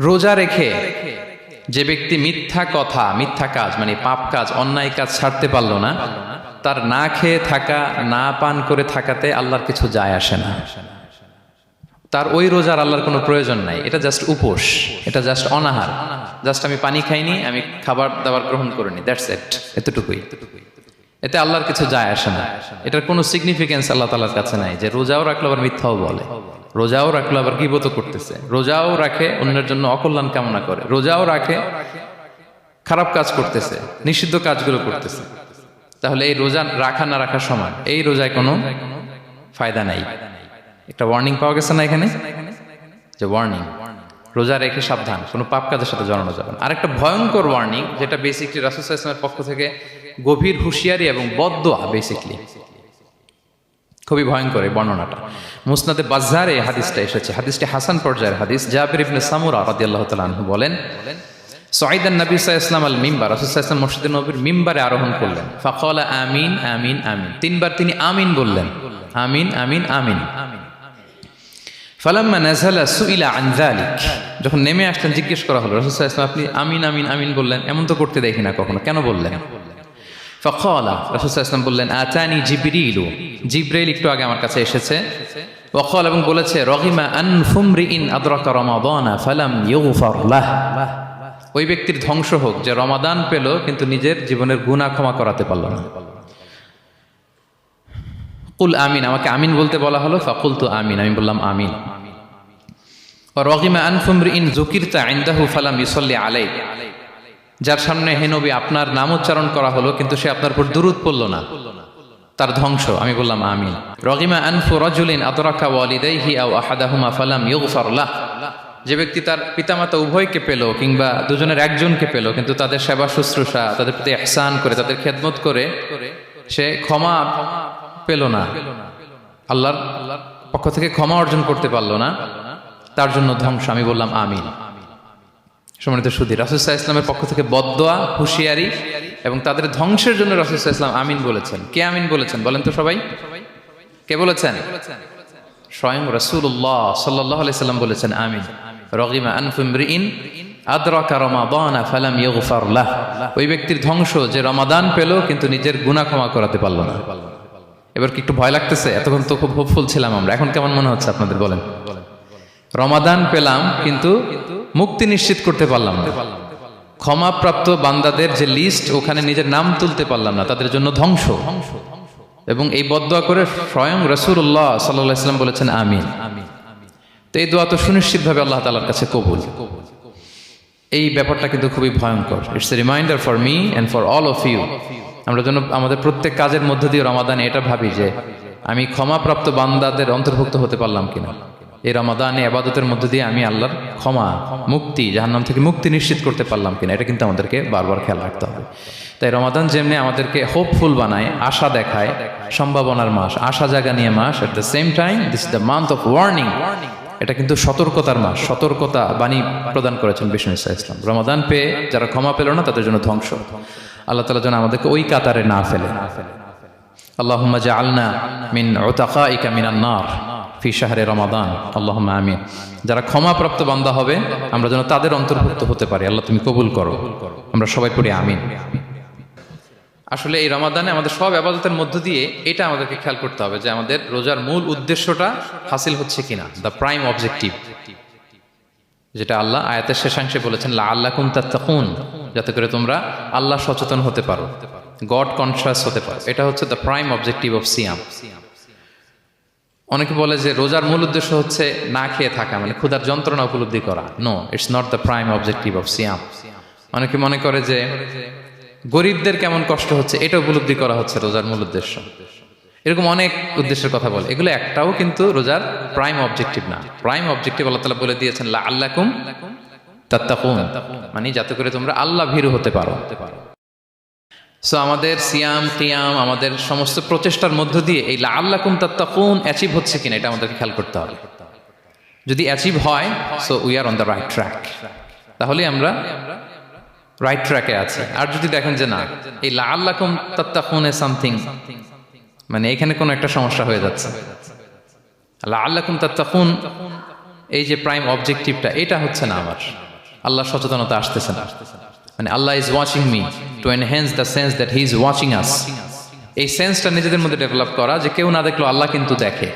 রোজা রেখে যে ব্যক্তি মিথ্যা কথা, মিথ্যা কাজ মানে পাপ কাজ, অন্যায় কাজ ছাড়তে পারল না, তার না খেয়ে থাকা, না পান করে থাকাতে আল্লাহর কিছু যায় আসে না। তার ওই রোজার আল্লাহর কোনো প্রয়োজন নাই। এটা জাস্ট উপোস, এটা জাস্ট অনাহার। জাস্ট আমি পানি খাইনি, আমি খাবার দাবার গ্রহণ করিনি দ্যাটস এট এতটুকুই। এতে আল্লাহর কিছু যায় আসে না। এটার কোনো সিগনিফিকেন্স আল্লাহ তালার কাছে নাই যে রোজাও রাখল আবার মিথ্যাও বলে। রোজাও রাখল আবার গিবত করতেছে। রোজাও রাখে অন্যের জন্য অকল্যাণ কামনা করে। রোজাও রাখে খারাপ কাজ করতেছে, নিষিদ্ধ কাজগুলো করতেছে। তাহলে এই রোজা রাখা না রাখার সমান। এই রোজায় কোনো ফায়দা নাই। একটা ওয়ার্নিং পাওয়া গেছে না এখানে? যে ওয়ার্নিং রোজা রেখে সাবধান, কোনো পাপ কাজের সাথে জড়ানো যাবে না। আরেকটা ভয়ঙ্কর ওয়ার্নিং যেটা বেসিকলি রাসুসাহ ইসলামের পক্ষ থেকে গভীর হুঁশিয়ারি এবং বদোয়া বেসিকলি খুবই ভয়ঙ্কর এই বর্ণনাটা। মুসনাদে বাজারে এই হাদিসটা এসেছে। হাদিসটি হাসান পর্যায়ের হাদিস। জাবির ইবনে সামুরা রাদিয়াল্লাহু তাআলা আনহু বলেন সাইদান নবী ইসলাম আল মিম্বার রাসূল মসজিদে নবীর মিম্বারে আরোহণ করলেন। ফাকালা, আমিন আমিন আমিন তিনবার তিনি আমিন বললেন। আমিন আমিন আমিন ফালাম্মা নাজালা সুইলা আন যালিক। যখন নেমে আসলেন, জিজ্ঞেস করা হলো আলাইহি আপনি আমিন আমিন আমিন বললেন? এমন তো করতে দেখি না কখনো। কেন বললেন? ফকলা রসুলাম বললেন আচানি জিবরিলু। জিব্রাইল একটু আগে আমার কাছে এসেছে। ওখল এবং বলেছে রহিমা আনফুমরি ইন আদরাকা রমাদানা ফালাম ইউগফার লাহ। ওই ব্যক্তির ধ্বংস হোক, যে রমাদান পেল, কিন্তু নিজের জীবনের গুনাহ ক্ষমা করাতে পারল না। কুল আমিন, আমাকে আমিন বলতে বলা হলো ফাকুল তো আমিন, আমি বললাম আমিন। রহিমা আনফুমরি ইন জুকিরতা আইন্দাহু ফালাম ইসল্লি আলাই যার সামনে হে নবী, আপনার নাম উচ্চারণ করা হলো, কিন্তু সে আপনার উপর দুরুদ পড়ল না। তার ধ্বংস। আমি বললাম, আমিন। রহিমা আনফু রজুলিন আদরাকা ওয়ালিদাইহি আও আহাদাহুমা ফালাম ইউগফার লাহ। যে ব্যক্তি তার পিতামাতা উভয়কে পেল, কিংবা দুজনের একজনকে পেল, কিন্তু তাদের সেবা শুশ্রূষা, তাদের প্রতি এহসান করে, তাদের খেদমত করে, সে ক্ষমা পেল না। আল্লাহর পক্ষ থেকে ক্ষমা অর্জন করতে পারল না। তার জন্য ধ্বংস। আমি বললাম, আমিন। সম্মানিত সুদী রাসুসাহ ইসলামের পক্ষ থেকে বদোয়া হুঁশিয়ারি এবং তাদের ধ্বংসের জন্য রাসুসাহ ইসলাম আমিন বলেছেন। কে আমিন বলেছেন বলেন তো সবাই? কে বলেছেন? স্বয়ং রসুল্লাহ সাল্লাহ সাল্লাম বলেছেন আমিন। রগিমা আনফুমরিন আদরাকা রমাদানা ফালাম ইউগফার লাহ। ওই ব্যক্তির ধ্বংস যে রমাদান পেল, কিন্তু নিজের গুনাহ ক্ষমা করাতে পারল না। এবার কি একটু ভয় লাগতেছে? এতক্ষণ তো খুব হোপফুল ছিলাম আমরা। এখন কেমন মনে হচ্ছে আপনাদের বলেন? রমাদান পেলাম, কিন্তু মুক্তি নিশ্চিত করতে পারলাম না। ক্ষমাপ্রাপ্ত বান্দাদের যে লিস্ট ওখানে নিজের নাম তুলতে পারলাম না, তাদের জন্য ধ্বংস। এবং এই বদোয়া করে স্বয়ং রসুল্লাহ সাল্লাহ ইসলাম বলেছেন, আমিন। তো এই দোয়া তো সুনিশ্চিতভাবে আল্লাহ তালার কাছে কবুল। এই ব্যাপারটা কিন্তু খুবই ভয়ঙ্কর। It's a reminder for me and for all of you আমরা যেন আমাদের প্রত্যেক কাজের মধ্য দিয়ে রমাদানে এটা ভাবি যে, আমি ক্ষমাপ্রাপ্ত বান্দাদের অন্তর্ভুক্ত হতে পারলাম কিনা? এই রমাদানে আবাদতের মধ্য দিয়ে আমি আল্লাহর ক্ষমা, মুক্তি, জাহান্নাম থেকে মুক্তি নিশ্চিত করতে পারলাম কিনা, এটা কিন্তু আমাদেরকে বারবার খেয়াল রাখতে হবে। তাই রমাদান যেমনি আমাদেরকে হোপফুল বানায়, আশা দেখায়, সম্ভাবনার মাস, আশা জাগা নিয়ে মাস at the same time this the month of warning এটা কিন্তু সতর্কতার মাস, সতর্কতা বাণী প্রদান করেছেন বিষ্ণু ইসা ইসলাম। রমাদান পেয়ে যারা ক্ষমা পেল না, তাদের জন্য ধ্বংস। আল্লাহ তালা যেন আমাদেরকে ওই কাতারে না ফেলে। আল্লাহুম্মা জাআলনা মিন উতাকাইকা মিনান নার। ফি শাহরে রমাদান। আল্লাহুম্মা আমিন। যারা ক্ষমাপ্রাপ্ত বান্দা হবে, আমরা যেন তাদের অন্তর্ভুক্ত হতে পারি। আল্লাহ তুমি কবুল করো। আমরা সবাই পড়ি আমিন। আসলে এই রমাদানে আমাদের সব আবাদতের মধ্য দিয়ে এটা আমাদেরকে খেয়াল করতে হবে যে আমাদের রোজার মূল উদ্দেশ্যটা হাসিল হচ্ছে কিনা দ্য প্রাইম অবজেক্টিভ যেটা আল্লাহ আয়াতের শেষাংশে বলেছেন লা আল্লাহ কুম তাত্তাকুন যাতে করে তোমরা আল্লাহ সচেতন হতে পারো। গড কনসিয়াস হতে পারো। এটা হচ্ছে দ্য প্রাইম অবজেক্টিভ অফ সিয়াম অনেকে বলে যে রোজার মূল উদ্দেশ্য হচ্ছে না খেয়ে থাকা মানে ক্ষুধার যন্ত্রণা উপলব্ধি করা। No it's not the prime objective of সিয়াম অনেকে মনে করে যে গরিবদের কেমন কষ্ট হচ্ছে, এটা উপলব্ধি করা হচ্ছে রোজার মূল উদ্দেশ্য। এরকম অনেক উদ্দেশ্যের কথা বলে। এগুলো একটাও কিন্তু রোজার প্রাইম অবজেক্টিভ না। প্রাইম অবজেক্টিভ আল্লাহ তালা বলে দিয়েছেন আল্লাহ আল্লাকুম তাত্তাকুন। মানে যাতে করে তোমরা আল্লাহ ভীরু হতে পারো হতে পারো। সো আমাদের সিয়াম কিয়াম আমাদের সমস্ত প্রচেষ্টার মধ্য দিয়ে এই লা আল্লাকুম তাত্তাকুন অ্যাচিভ হচ্ছে কিনা এটা আমাদেরকে খেয়াল করতে হবে। যদি অ্যাচিভ হয় so we are on the right track তাহলে আমরা রাইট ট্র্যাকে আছি। আর যদি দেখেন যে না, এই লা আল্লাকুম তাত্তাকুন এ সামথিং মানে এখানে কোনো একটা সমস্যা হয়ে যাচ্ছে। লা আল্লাকুম তাত্তাকুন, এই যে প্রাইম অবজেক্টিভটা এটা হচ্ছে না আমার। আল্লাহ সচেতনতা আসতেছে না আসতেছে না। মানে Allah is watching me to enhance the sense that he is watching us এই সেন্সটা নিজেদের মধ্যে ডেভেলপ করা যে কেউ না দেখল আল্লাহ কিন্তু দেখে।